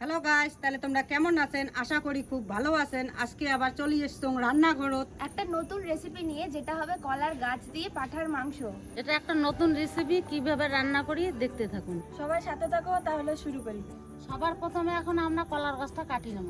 Hello guys তাহলে তোমরা কেমন আছেন? আশা করি খুব ভালো আছেন। আজকে আবার চলে এসছো রান্নাঘরত। একটা নতুন রেসিপি নিয়ে যেটা হবে কলার গাছ দিয়ে পাঠার মাংস। এটা একটা নতুন রেসিপি কীভাবে রান্না করি দেখতে থাকুন। সবাই সাথে থাকো তাহলে শুরু করি। সবার প্রথমে এখন আমরা কলার গাছটা কাটি নেব।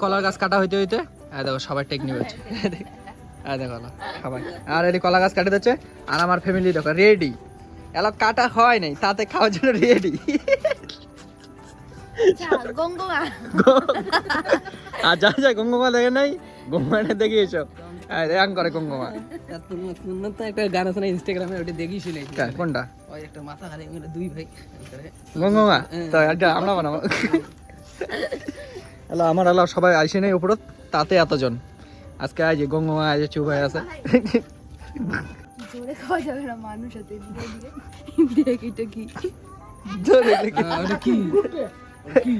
কলার গাছ কাটা হইতে হইতে আর দেখো সবার টেকনিক হচ্ছে আর সবাই কলা গাছ কাটে দিচ্ছে আর আমার ফ্যামিলি দেখো রেডি এলা কাটা হয় নাই তাতে খাওয়ার জন্য রেডি গঙ্গা আর যা যা গঙ্গমা দেখে নাই গঙ্গমাটা দেখে এসো। রাং করে গঙ্গমা। তো একটা গান আছে না ইনস্টাগ্রামে ওটা দেখি শুনে কোনটা? ওই একটা মাথা হারে দুই ভাই। গঙ্গমা? তো এটা আমরা বানাবো। হ্যালো আমার আল্লাহ সবাই আইসে নেই উপরত তাতে এতজন। আজকে আজ গঙ্গমা আজ চুপ হয়ে আছে। জোরে খাওয়া যাবে না মানুষ হাতে দেখি তো কি ওটা কি?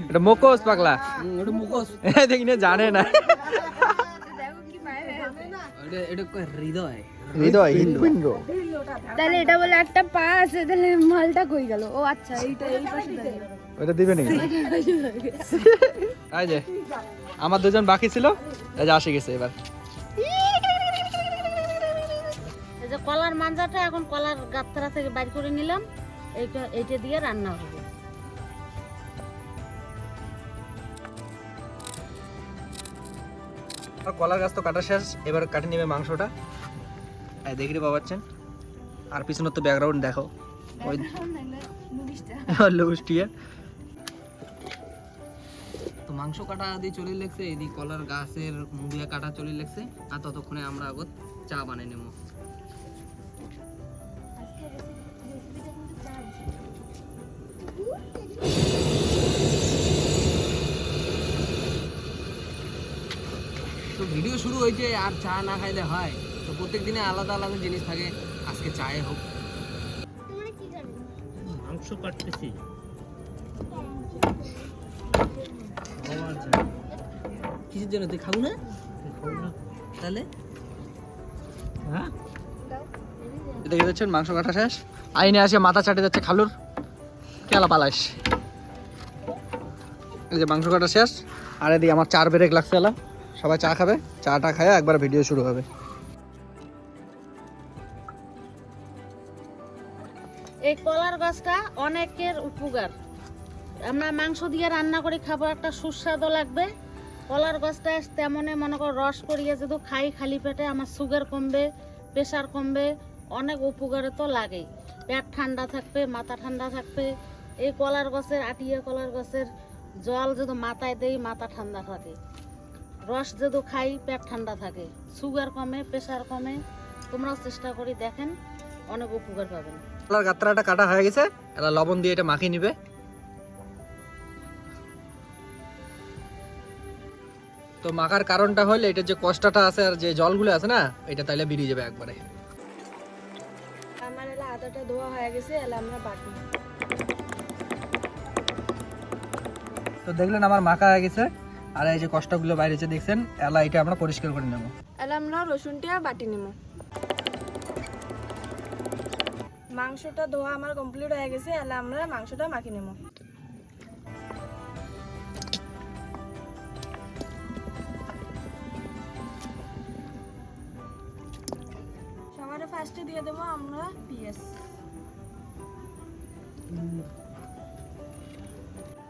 এটা মোকোস পাগলা। ওটা মুখোশ। দেখি না জানে না। এটা হৃদয়? হৃদয় হৃদপিণ্ড তাহলে এটা বলে একটা পা আছে তাহলে মালটা কই গেল? ও আচ্ছা এইটা এই পাশে ওটা দিবে নাকি? যে আমার দুজন বাকি ছিল। এই যে আসে গেছে এবার। এই যে কলার মাঞ্জাটা এখন কলার গাত্রা থেকে বাইর করে নিলাম। এইটা এইটা দিয়ে রান্না হবে। আর কলার গাছ তো কাটা শেষ এবার কাটে নেবে মাংসটা। এই দেখি রে বাবাচ্ছেন আর পিছনের তো ব্যাকগ্রাউন্ড দেখো। ওই তো মাংস কাটা দিয়ে চলে লেগছে এদিকে কলার গাছের মুড়িয়া কাটা চলে লেগছে আর ততক্ষণে আমরা আগত চা বানাই নেব। তো ভিডিও শুরু হয়েছে আর চা না খাইলে হয়। তো প্রত্যেক দিনে আলাদা আলাদা জিনিস থাকে আজকে চায়ে হোক। মাংস কাটতেছি। কিসের জন্য? তুই খাব না? তাহলে? হ্যাঁ? দেখে যাচ্ছেন মাংস কাটা শেষ। আইনে আসে মাথা চাটে যাচ্ছে খালুর। কেলা পালাস এই যে মাংস কাটা শেষ। আর এদিকে আমার চার ব্রেক লাগছে এলা। সবাই চা খাবে। চাটা খায় একবার ভিডিও শুরু হবে। এই কলার গাছটা অনেকের উপকার। আমরা মাংস দিয়ে রান্না করে, খাব। একটা সুস্বাদু লাগবে। কলার গাছটা তেমনে, মনে করো, রস করিয়ে যদি খাই, খালি পেটে আমার সুগার কমবে প্রেশার কমবে, অনেক উপকারে তো লাগেই। পেট ঠান্ডা থাকবে, মাথা ঠান্ডা থাকবে। এই কলার গাছের, আটিয়া কলার গাছের জল যদি মাথায় দেই, মাথা ঠান্ডা থাকে। রস যদি খাই, পেট ঠান্ডা থাকে। সুগার কমে প্রেশার কমে, তোমরাও চেষ্টা করি দেখেন, অনেক উপকার পাবেন। কলার গাত্রাটা কাটা হয়ে গেছে এটা লবণ দিয়ে এটা মাখিয়ে নিবে। তো মাখার কারণটা হলে এটা যে কষ্টটা আছে আর যে জলগুলো আছে না এটা তাইলে বেরিয়ে যাবে একবারে। আমার এলা আদাটা ধোয়া হয়ে গেছে এলা আমরা বাটি তো দেখলেন আমার মাখা হয়ে গেছে আর এই যে কষ্টগুলো বাইরেছে দেখছেন এলা এটা আমরা পরিষ্কার করে নেব। এলা আমরা রসুনটা বাটি নেব। মাংসটা ধোয়া আমার কমপ্লিট হয়ে গেছে এলা আমরা মাংসটা মাখি নেব। ফার্স্টে দিয়ে দেবো আমরা পিএস।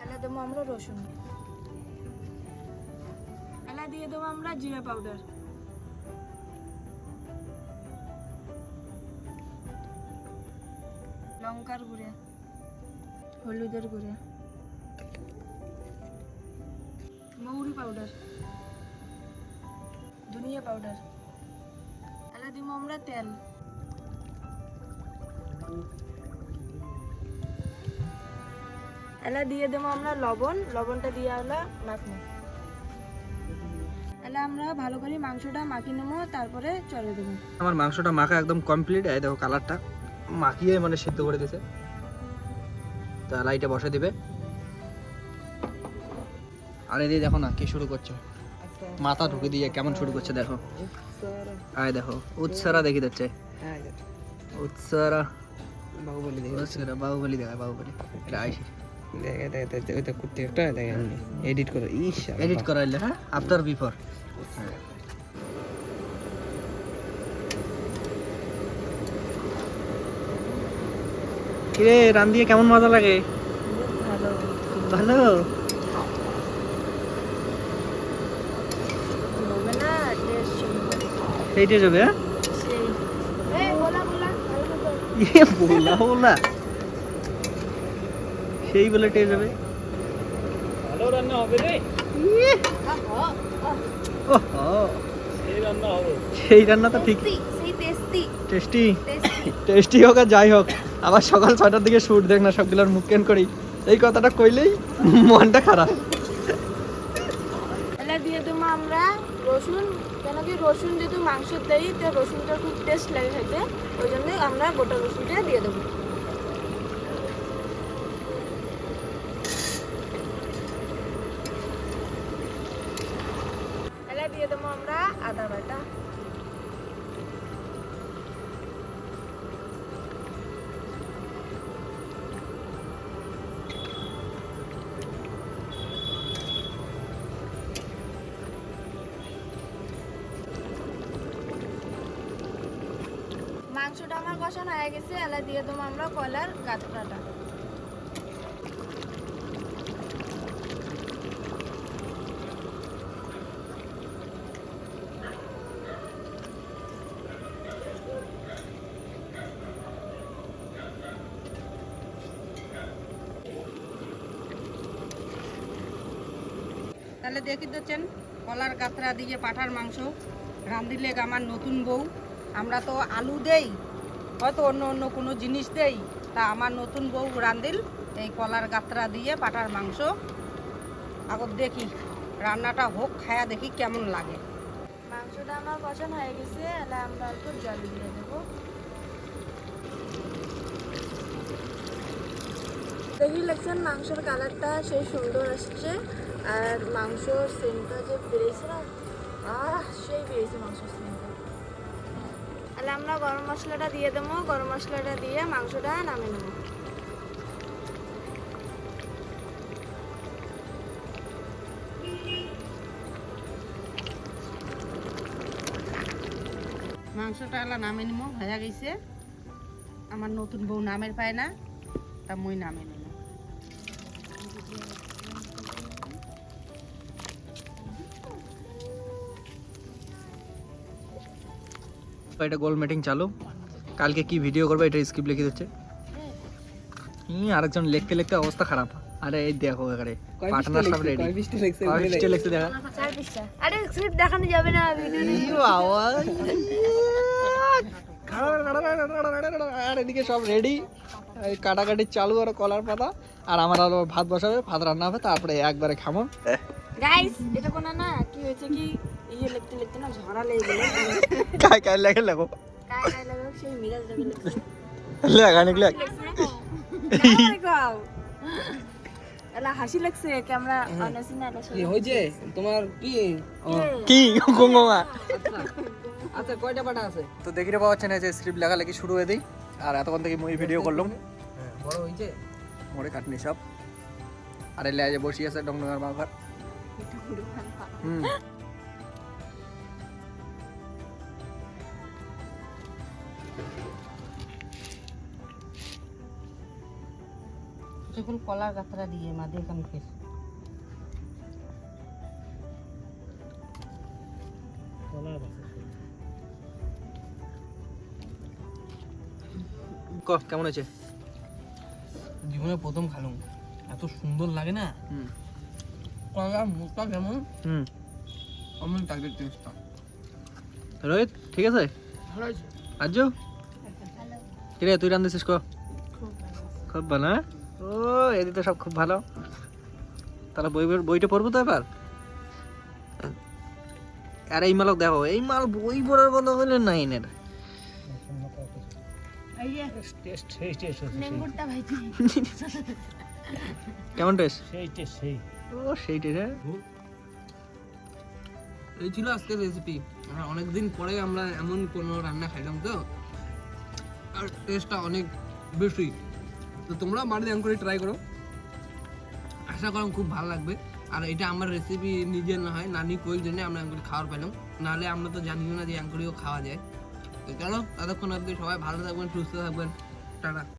এলা দেবো আমরা রসুন। এলা দিয়ে দেবো আমরা জিরা পাউডার। লঙ্কার গুঁড়ে, হলুদের গুঁড়ে, মৌরি পাউডার, ধনিয়া পাউডার। এলা দিব আমরা তেল। এলা দিয়ে দেবো আমরা লবণ। লবণটা দিয়ে আমরা মাখবো। এলা আমরা ভালো করে মাংসটা মাখি নেব তারপরে চলে দেবো। আমার মাংসটা মাখা একদম কমপ্লিট এই দেখো কালারটা মাখিয়ে মানে সিদ্ধ করে দিছে তা লাইটে বসে দিবে। আর এদিকে দেখো না কি শুরু করছ। মাথা ঢুকে দিয়ে কেমন শুরু করছে দেখো। আয় দেখো উৎসারা দেখি যাচ্ছে। উৎসারা। বাহুবলি দেখে বাহুবলি দেখা বাহুবলি। এটা আইসি। দেখে দেখে ওইটা কুর্তি একটা দেখেন এডিট করে ইস এডিট হ্যাঁ? আফটার বিফোর কিরে রান দিয়ে কেমন মজা লাগে? ভালো। খুব ভালো? হবে না টেস্ট সুন্দর সেইটা যাবে হ্যাঁ? ইয়ে বলা বলা সেই বলে টেয়ে যাবে ভালো রান্না হবে রে। সেই রান্না হবে। সেই রান্না তো ঠিক। Tasty tasty. Tasty. Tasty. Tasty হোক আর যাই হোক আবার সকাল ছয়টার দিকে শুট দেখ না সবগুলোর মুখ কেন করি। এই কথাটা কইলেই মনটা খারাপ। দিয়ে দেবো আমরা রসুন কেন কি রসুন যেহেতু মাংস দেই, তো রসুনটা খুব টেস্ট লাগে খেতে, ওই জন্য আমরা গোটা রসুনটা দিয়ে দেবো। দিয়ে দেবো আমরা আদা বাটা। মাংসটা আমার কষানো হয়ে গেছে, এলা দিয়ে দেবো আমরা কয়লার গাছটাটা তাহলে দেখি দিচ্ছেন কলার গাত্রা দিয়ে পাঠার মাংস, রাঁধিলে আমার নতুন বউ। আমরা তো আলু দেই, হয়তো অন্য অন্য কোনো জিনিস দেই। তা আমার নতুন বউ রাঁধিল এই কলার গাত্রা দিয়ে পাটার মাংস। আগত দেখি, রান্নাটা হোক, খায়া দেখি কেমন লাগে। মাংসটা আমার কষানো হয়ে গেছে, এলা আমরা অল্প জল দিয়ে দেবো। দেখি লাগছেন মাংসের কালারটা সেই সুন্দর আসছে, আর মাংস সেন্টটা যে বেরিয়েছে না, আহ, সেই বেরিয়েছে মাংসের সেন্টটা তাহলে আমরা গরম মশলাটা দিয়ে দেবো। গরম মশলাটা দিয়ে মাংসটা নামিয়ে নেব। মাংসটা এলা নামে নিব হয়ে গেছে। আমার নতুন বউ নামের পায় না, তা মুই নামে নিব এটা গোল মিটিং চালু। কালকে কি ভিডিও করবে এটা স্ক্রিপ্ট লিখে দিচ্ছে। ই আরেকজন লিখতে লিখতে অবস্থা খারাপ। আরে এই দেখো এখানে পার্টনার সব রেডি কয় পিসটা লেগছে কয় পিসটা দেখা। চার পিসটা আরে স্ক্রিপ্ট দেখানো যাবে না ভিডিও ই বাবা। আর এদিকে সব রেডি কাটাকাটি চালু আর কলার পাতা। আর আমার আলো ভাত বসাবে ভাত রান্না হবে তারপরে একবারে খামো। গাইস এটা কোনো না কি হয়েছে কি? ইয়ে লেগে লেগে লেগো? লাগে লাগে? লিখছে লেগা এলা হাসি লাগছে ক্যামেরা না কি তোমার কি? আচ্ছা কয়টা পাটা আছে? তো দেখি রে পাচ্ছেন এই যে স্ক্রিপ্ট লেখালেখি শুরু হয়ে দিই। আর এতক্ষণ থেকে মুই ভিডিও করলাম। হ্যাঁ, বড় হয়েছে? মোড়ে কাটনি সব। আর এলে যে বসি আছে ডংডঙ্গার হুম। যখন কলার গাত্রা দিয়ে মা দেখান ফের। কলার ক কেমন হয়েছে? জীবনে প্রথম খালুম। এত সুন্দর লাগে না? হুম। কলার মুখটা কেমন? হুম। অমন টাইপের টেস্টটা রোহিত ঠিক আছে? ভালো হয়েছে আজু কিরে তুই রান্ধিছিস ক খুব ভালো হ্যাঁ? ও এদিকে তো সব খুব ভালো। তাহলে বই বইটা পড়ব তো এবার? আর এই মালক দেখো এই মাল বই পড়ার কথা বলে নাই এর টেস্ট সেই টেস্ট হচ্ছে সেই। নেঙ্গুরটা কেমন টেস্ট? সেই টেস্ট সেই। ও সেই টেস্ট এই ছিল আজকের রেসিপি আমরা অনেকদিন পরে আমরা এমন কোনো রান্না খাইলাম তো। আর টেস্টটা অনেক বেশি। তো তোমরা বাড়িতে এমন করে ট্রাই করো। আশা করো খুব ভালো লাগবে। আর এটা আমার রেসিপি নিজের না হয়, নানি কোয়েল জন্য আমরা এমন করে খাওয়ার পেলাম। নাহলে আমরা তো জানিও না যে এমন করেও খাওয়া যায়। তো চলো, ততক্ষণ অবধি সবাই ভালো থাকবেন, সুস্থ থাকবেন। টাটা।